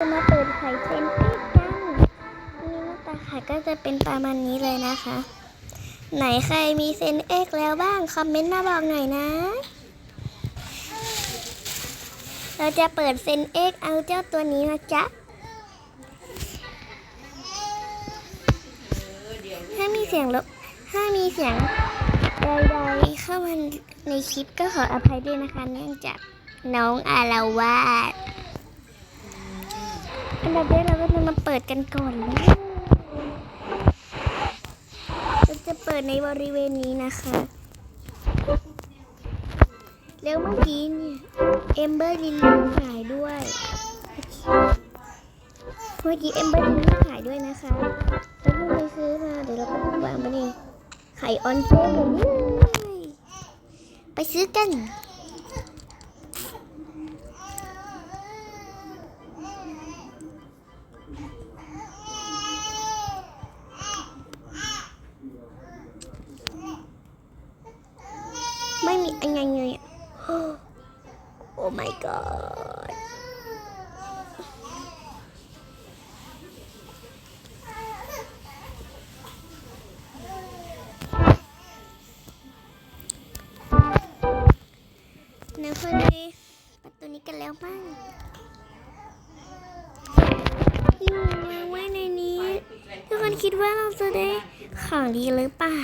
จะมาเปิดไข่เซนตี้กันนี่หน้าตาไข่ก็จะเป็นประมาณนี้เลยนะคะ ไหนใครมีเซนเอ็กแล้วบ้าง คอมเมนต์มาบอกหน่อยนะ เราจะเปิดเซนเอ็กเอาเจ้าตัวนี้นะจ๊ะ ถ้ามีเสียงลบถ้ามีเสียงใดๆเข้ามาในคลิปก็ขออภัยด้วยนะคะ เนื่องจากน้องอาราวาส อันดับแรกเราก็จะมาเปิดกันก่อนเลยเราจะเปิดในบริเวณนี้นะคะ แล้วเมื่อกี้เนี่ยเอมเบอร์ลินหายด้วย เมื่อกี้เอมเบอร์ลินหายด้วยนะคะแล้วเพิ่งไปซื้อมาเดี๋ยวเราก็วางมานี่ไข่ออนเฟนแบบนี้เลยไปซื้อกัน โอ้ my god เดี๋ยวคนไปประตูนี้กันแล้วบ้างอยู่มาไว้ในนี้ทุกคนคิดว่าเราจะได้ของดีหรือเปล่า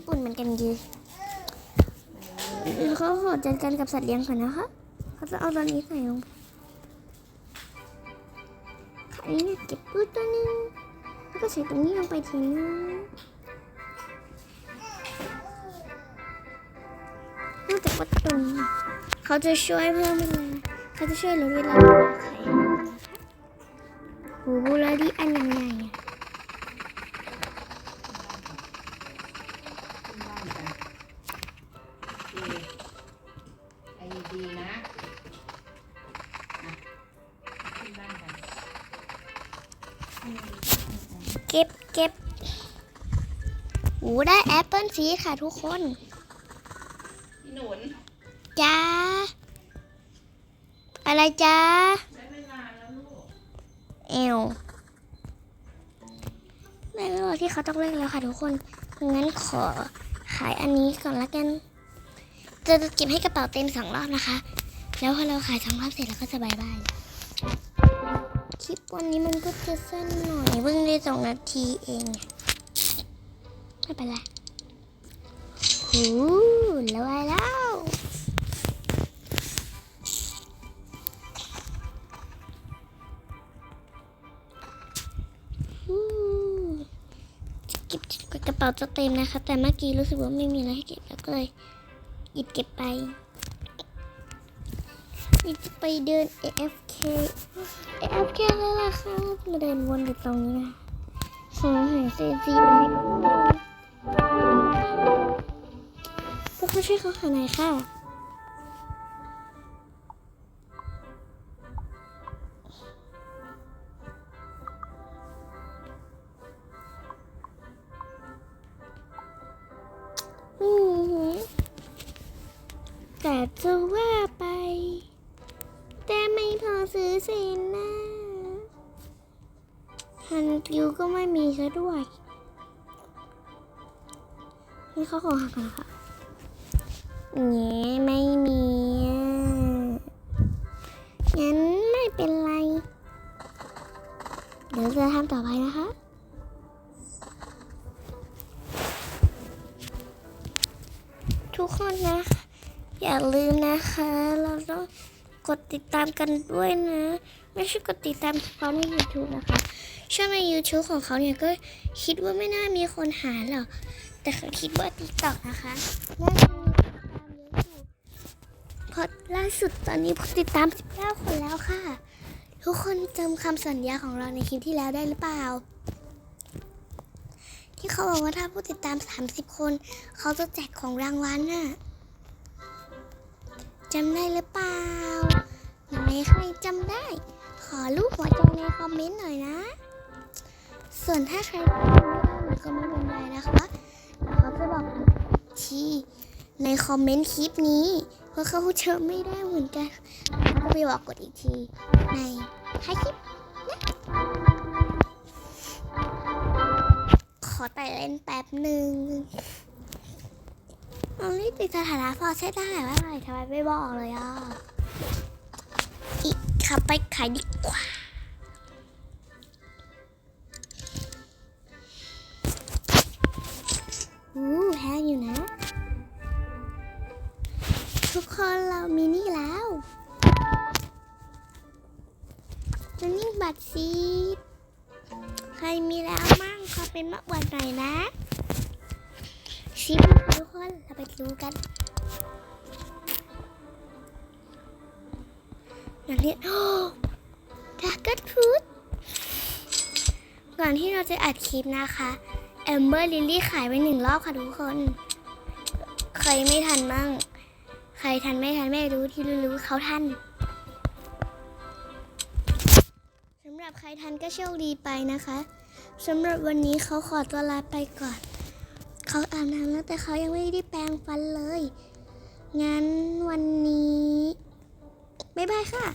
ญี่ปุ่นเหมือนกันดีเขาขอจัดการกับสัตว์เลี้ยงก่อนนะคะเขาจะเอาตัวนี้ใส่ลงไปขานี้เนี่ยเก็บปื้ดตัวนึงแล้วก็ใส่ตรงนี้ลงไปทีนึงนอกจากว่าตรงนี้เขาจะช่วยเพิ่มเวลาเขาจะช่วยลดเวลาไข่นะคะหูบูราดีอันยังไเก็บเก็บหูได้แอปเปิลสีค่ะทุกคนพี่หนุนจ้า อะไรจ้าใช้เวลาแล้วลูกเอวได้เวลาที่เขาต้องเล่นแล้วค่ะทุกคน งั้นขอขายอันนี้ก่อนละกัน จะเก็บให้กระเป๋าเต็มสองรอบนะคะ แล้วพอเราขายสองรอบเสร็จแล้วก็จะบายบาย คลิปวันนี้มันก็จะสั้นหน่อยเพิ่งได้สองนาทีเอง ไม่เป็นไรหูแล้วไปแล้วฮู้เก็บกระเป๋าจะเต็มนะคะ แต่เมื่อกี้รู้สึกว่าไม่มีอะไรให้เก็บแล้วก็เลยหยิบเก็บไป นี่จะไปเดิน AFK AFK แล้วล่ะค่ะมาเดินวนอยู่ตรงนี้นะขอหาเซซีมาให้พวกเขาช่วยเขาหาหน่อยค่ะแต่จะว่าไป แต่ไม่พอซื้อเซนนะฮันกิวก็ไม่มีซะด้วยนี่เขาขอหักก่อนค่ะเงี้ไม่มีอะงั้นไม่เป็นไร เดี๋ยวจะทำต่อไปนะคะทุกคนนะ อย่าลืมนะคะ เราต้อง กดติดตามกันด้วยนะ ไม่ใช่กดติดตามเฉพาใน YouTube นะคะ ช่องใน YouTube ของเขาเนี่ยก็คิดว่าไม่น่ามีคนหาหรอก แต่เขาคิดว่า TikTok นะคะน่าจะมีคนติดตามเยอะอยู่เพราะล่าสุดตอนนี้ผู้ติดตาม 19 คนแล้วค่ะ ทุกคนจำคำสัญญาของเราในคลิปที่แล้วได้หรือเปล่า ที่เขาบอกว่าถ้าผู้ติดตาม 30 คน เขาจะแจกของรางวัลน่ะ จำได้หรือเปล่าไหนใครจำได้ ขอรูปหัวใจในคอมเมนต์หน่อยนะ ส่วนถ้าใครจำไม่ได้ก็ไม่เป็นไรนะคะเดี๋ยวเขาจะบอกทีในคอมเมนต์คลิปนี้ เพราะเขาเจอไม่ได้เหมือนกันก็ไปบอกกดอีกที ในท้ายคลิปนะขอไต่เล่นแป๊บหนึ่ง มันไม่ติดสถานะพอใช้ได้ว่าอะไรทำไมไม่บอกเลยอะ อีกขับไปขายดีกว่าอู้แพงอยู่นะ ทุกคนเรามีนี่แล้วมันนี่บัตรซีใครมีแล้วมั่งขอเป็นมะอวดหน่อยนะ ซีดทุกคนเราไปดูกันอย่างนี้โอ้ดากเก็ทูดก่อนที่เราจะอัดคลิปนะคะแอมเบอร์ลิลลี่ขายไปหนึ่งรอบค่ะทุกคน ใครไม่ทันมั่ง ใครทันไม่ทันไม่รู้ที่รู้เขาทันสำหรับใครทันก็โชคดีไปนะคะสำหรับวันนี้เขาขอตัวลาไปก่อน เขาอาบน้ำแล้วแต่เขายังไม่ได้แปรงฟันเลย งั้นวันนี้ บ๊ายบายค่ะ